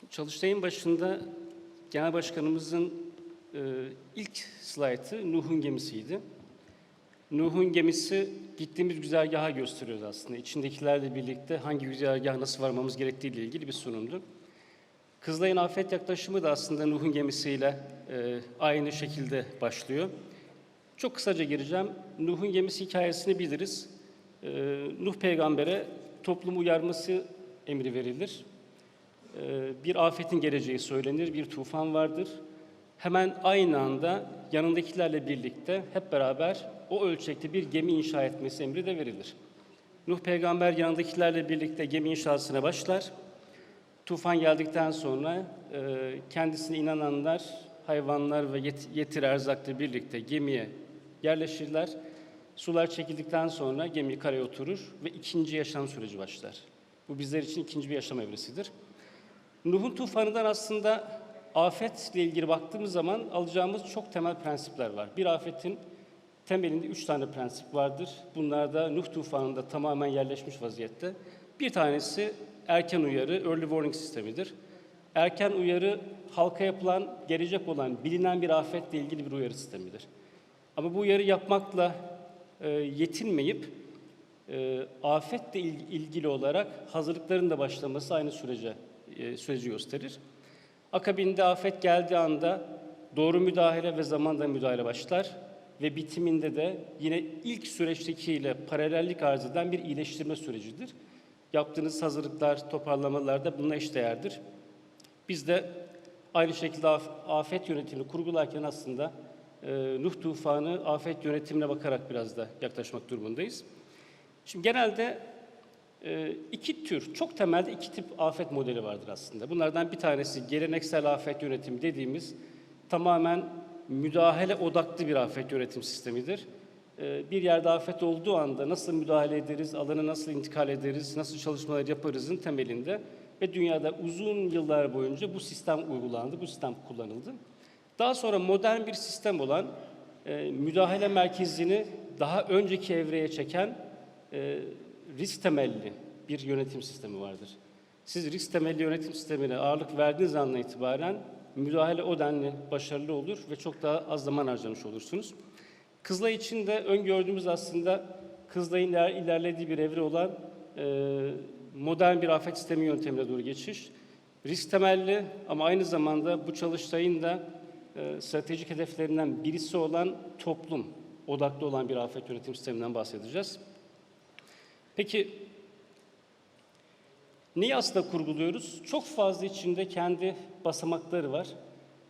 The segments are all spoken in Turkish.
Şimdi Çalıştay'ın başında Genel Başkanımızın e, ilk slaytı Nuh'un gemisiydi. Nuh'un gemisi gittiğimiz güzergaha gösteriyordu aslında. İçindekilerle birlikte hangi güzergaha nasıl varmamız gerektiği ile ilgili bir sunumdu. Kızılay'ın afet yaklaşımı da aslında Nuh'un gemisiyle e, aynı şekilde başlıyor. Çok kısaca gireceğim. Nuh'un gemisi hikayesini biliriz. E, Nuh peygambere toplumu uyarması emri verilir. E, bir afetin geleceği söylenir, bir tufan vardır. Hemen aynı anda yanındakilerle birlikte hep beraber o ölçekte bir gemi inşa etmesi emri de verilir. Nuh peygamber yanındakilerle birlikte gemi inşasına başlar. Tufan geldikten sonra e, kendisine inananlar, hayvanlar ve yet- yetir erzakla birlikte gemiye yerleşirler. Sular çekildikten sonra gemi karaya oturur ve ikinci yaşam süreci başlar. Bu bizler için ikinci bir yaşam evresidir. Nuh'un tufanından aslında afetle ilgili baktığımız zaman alacağımız çok temel prensipler var. Bir afetin temelinde üç tane prensip vardır. Bunlar da Nuh tufanında tamamen yerleşmiş vaziyette. Bir tanesi erken uyarı, early warning sistemidir. Erken uyarı halka yapılan, gelecek olan, bilinen bir afetle ilgili bir uyarı sistemidir. Ama bu uyarı yapmakla e, yetinmeyip e, afetle il- ilgili olarak hazırlıkların da başlaması aynı sürece e, süreci gösterir. Akabinde afet geldiği anda doğru müdahale ve zamanda müdahale başlar ve bitiminde de yine ilk süreçtekiyle paralellik arz eden bir iyileştirme sürecidir. Yaptığınız hazırlıklar, toparlamalar da bununla eşdeğerdir. Biz de aynı şekilde af- afet yönetimini kurgularken aslında e, Nuh tufanı afet yönetimine bakarak biraz da yaklaşmak durumundayız. Şimdi genelde iki tür, çok temelde iki tip afet modeli vardır aslında. Bunlardan bir tanesi geleneksel afet yönetimi dediğimiz tamamen müdahale odaklı bir afet yönetim sistemidir. E, Bir yerde afet olduğu anda nasıl müdahale ederiz, alanı nasıl intikal ederiz, nasıl çalışmalar yaparızın temelinde ve dünyada uzun yıllar boyunca bu sistem uygulandı, bu sistem kullanıldı. Daha sonra modern bir sistem olan e, müdahale merkezini daha önceki evreye çeken e, risk temelli bir yönetim sistemi vardır. Siz risk temelli yönetim sistemine ağırlık verdiğiniz andan itibaren müdahale o denli başarılı olur ve çok daha az zaman harcamış olursunuz. Kızılay için de öngördüğümüz aslında Kızılay'ın iler- ilerlediği bir evre olan e, modern bir afet sistemi yöntemine doğru geçiş. Risk temelli ama aynı zamanda bu çalıştayın da e, stratejik hedeflerinden birisi olan toplum odaklı olan bir afet yönetim sisteminden bahsedeceğiz. Peki neyi aslında kurguluyoruz? Çok fazla içinde kendi basamakları var.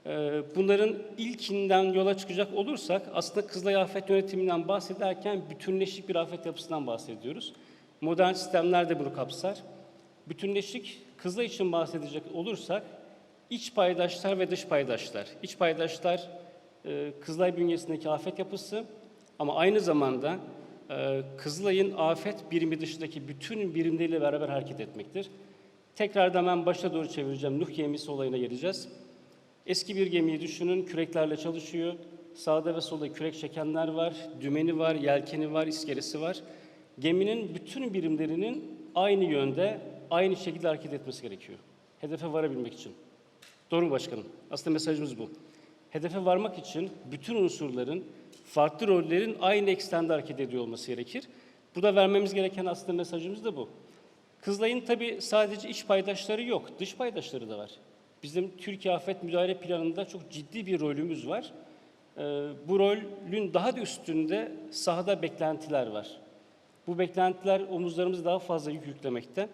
Ee, Bunların ilkinden yola çıkacak olursak aslında Kızılay Afet Yönetiminden bahsederken bütünleşik bir afet yapısından bahsediyoruz. Modern sistemler de bunu kapsar. Bütünleşik Kızılay için bahsedecek olursak iç paydaşlar ve dış paydaşlar. İç paydaşlar e, Kızılay bünyesindeki afet yapısı ama aynı zamanda Kızılay'ın afet birimi dışındaki bütün birimleriyle beraber hareket etmektir. Tekrardan ben başa doğru çevireceğim. Nuh gemisi olayına geleceğiz. Eski bir gemiyi düşünün, küreklerle çalışıyor. Sağda ve solda kürek çekenler var, dümeni var, yelkeni var, iskelesi var. Geminin bütün birimlerinin aynı yönde, aynı şekilde hareket etmesi gerekiyor. Hedefe varabilmek için. Doğru mu başkanım? Aslında mesajımız bu. Hedefe varmak için bütün unsurların, farklı rollerin aynı eksende hareket ediyor olması gerekir. Burada vermemiz gereken aslında mesajımız da bu. Kızılay'ın tabii sadece iç paydaşları yok, dış paydaşları da var. Bizim Türkiye Afet Müdahale Planı'nda çok ciddi bir rolümüz var. Ee, bu rolün daha da üstünde sahada beklentiler var. Bu beklentiler omuzlarımızı daha fazla yük yüklemekte.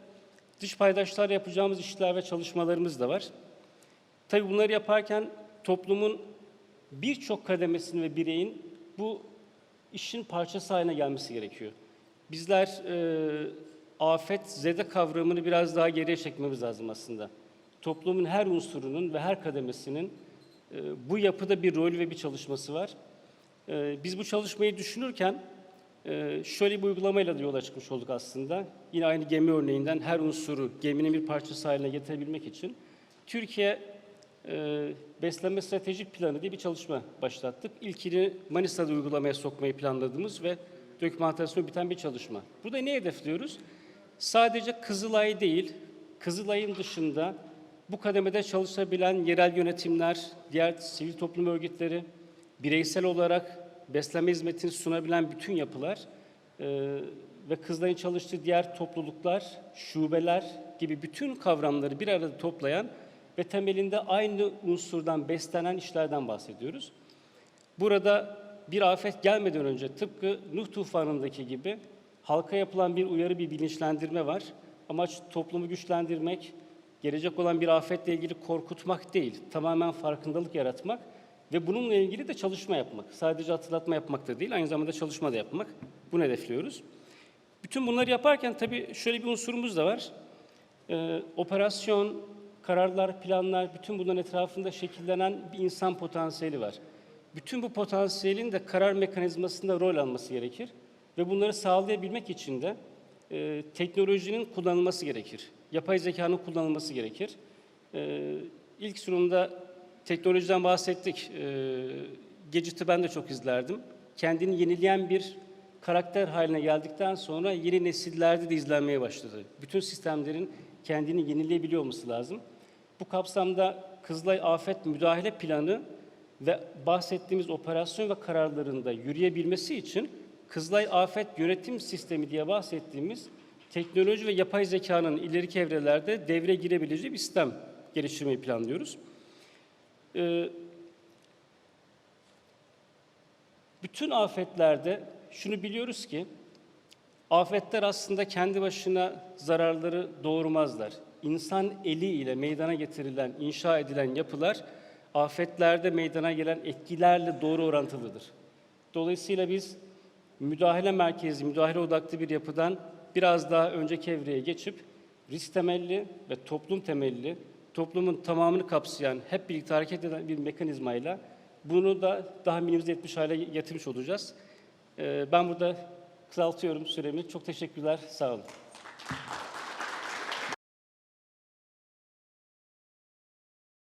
Dış paydaşlar yapacağımız işler ve çalışmalarımız da var. Tabii bunları yaparken toplumun birçok kademesinin ve bireyin bu işin parçası haline gelmesi gerekiyor. Bizler e, afet, zede kavramını biraz daha geriye çekmemiz lazım aslında. Toplumun her unsurunun ve her kademesinin e, bu yapıda bir rol ve bir çalışması var. E, biz bu çalışmayı düşünürken e, şöyle bir uygulamayla da yola çıkmış olduk aslında. Yine aynı gemi örneğinden her unsuru geminin bir parçası haline getirebilmek için Türkiye beslenme stratejik planı diye bir çalışma başlattık. İlkini Manisa'da uygulamaya sokmayı planladığımız ve dokümantasyonu biten bir çalışma. Burada ne hedefliyoruz? Sadece Kızılay değil, Kızılay'ın dışında Bu kademede çalışabilen yerel yönetimler, diğer sivil toplum örgütleri, bireysel olarak beslenme hizmetini sunabilen bütün yapılar e, ve kızların çalıştığı diğer topluluklar, şubeler gibi bütün kavramları bir arada toplayan ve temelinde aynı unsurdan beslenen işlerden bahsediyoruz. Burada bir afet gelmeden önce tıpkı Nuh tufanındaki gibi halka yapılan bir uyarı, bir bilinçlendirme var. Amaç toplumu güçlendirmek, gelecek olan bir afetle ilgili korkutmak değil, tamamen farkındalık yaratmak ve bununla ilgili de çalışma yapmak. Sadece hatırlatma yapmak da değil, aynı zamanda çalışma da yapmak. Bunu hedefliyoruz. Bütün bunları yaparken tabii şöyle bir unsurumuz da var. Ee, operasyon, kararlar, planlar, bütün bunların etrafında şekillenen bir insan potansiyeli var. Bütün bu potansiyelin de karar mekanizmasında rol alması gerekir. Ve bunları sağlayabilmek için de e, teknolojinin kullanılması gerekir. Yapay zekanın kullanılması gerekir. E, ilk sunumda teknolojiden bahsettik. E, Gadget'ı ben de çok izlerdim. Kendini yenileyen bir karakter haline geldikten sonra yeni nesillerde de izlenmeye başladı. Bütün sistemlerin kendini yenileyebiliyor olması lazım. Bu kapsamda Kızılay Afet Müdahale Planı ve bahsettiğimiz operasyon ve kararlarında yürüyebilmesi için Kızılay Afet Yönetim Sistemi diye bahsettiğimiz teknoloji ve yapay zekanın ileriki evrelerde devreye girebileceği bir sistem geliştirmeyi planlıyoruz. Ee, bütün afetlerde şunu biliyoruz ki afetler aslında kendi başına zararları doğurmazlar. İnsan eliyle meydana getirilen, inşa edilen yapılar afetlerde meydana gelen etkilerle doğru orantılıdır. Dolayısıyla biz müdahale merkezi, müdahale odaklı bir yapıdan biraz daha önceki evreye geçip risk temelli ve toplum temelli, toplumun tamamını kapsayan, hep birlikte hareket eden bir mekanizmayla bunu da daha minimize etmiş hale getirmiş olacağız. Ee, Ben burada kısaltıyorum süremi. Çok teşekkürler, sağ olun.